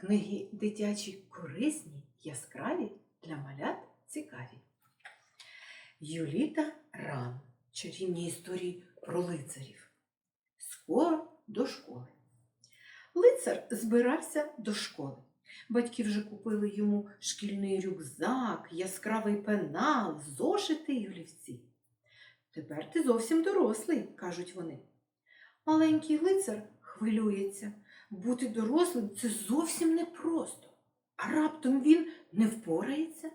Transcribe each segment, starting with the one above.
Книги дитячі корисні, яскраві, для малят цікаві. Юліта Ран. Чарівні історії про лицарів. Скоро до школи. Лицар збирався до школи. Батьки вже купили йому шкільний рюкзак, яскравий пенал, зошити й олівці. Тепер ти зовсім дорослий, кажуть вони. Маленький лицар хвилюється. Бути дорослим це зовсім непросто. А раптом він не впорається?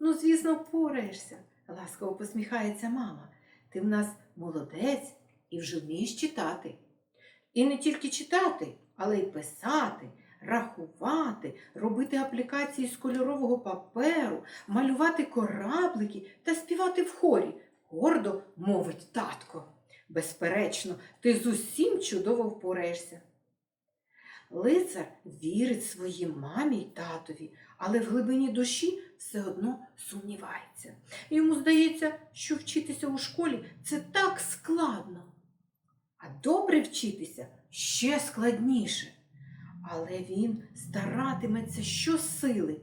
Ну, звісно, впораєшся, ласково посміхається мама. Ти в нас молодець і вже вмієш читати. І не тільки читати, але й писати, рахувати, робити аплікації з кольорового паперу, малювати кораблики та співати в хорі. Гордо мовить татко. Безперечно, ти з усім чудово впораєшся. Лицар вірить своїй мамі й татові, але в глибині душі все одно сумнівається. Йому здається, що вчитися у школі це так складно. А добре вчитися ще складніше. Але він старатиметься щосили,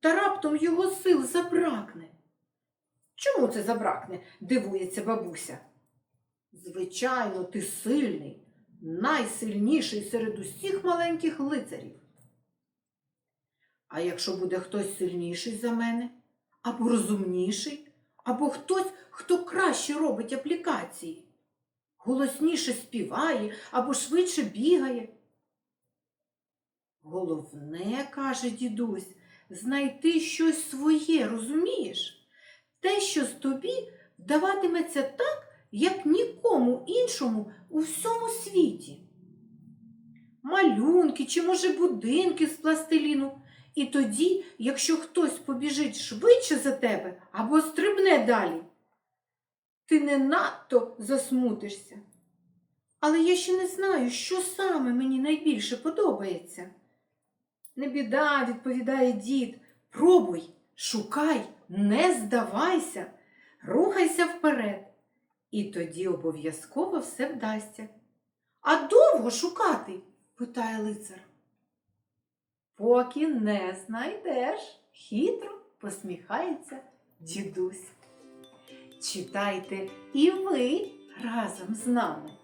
та раптом його сил забракне. Чому це забракне? дивується бабуся. Звичайно, ти сильний, найсильніший серед усіх маленьких лицарів. А якщо буде хтось сильніший за мене, або розумніший, або хтось, хто краще робить аплікації, голосніше співає або швидше бігає. Головне, каже дідусь, знайти щось своє, розумієш? Те, що з тобі вдаватиметься так, як нікому іншому у всьому світі. Малюнки чи, може, будинки з пластиліну. І тоді, якщо хтось побіжить швидше за тебе або стрибне далі, ти не надто засмутишся. Але я ще не знаю, що саме мені найбільше подобається. Не біда, відповідає дід, пробуй, шукай, не здавайся, рухайся вперед. І тоді обов'язково все вдасться. А довго шукати? питає лицар. Поки не знайдеш, хитро посміхається дідусь. Читайте і ви разом з нами.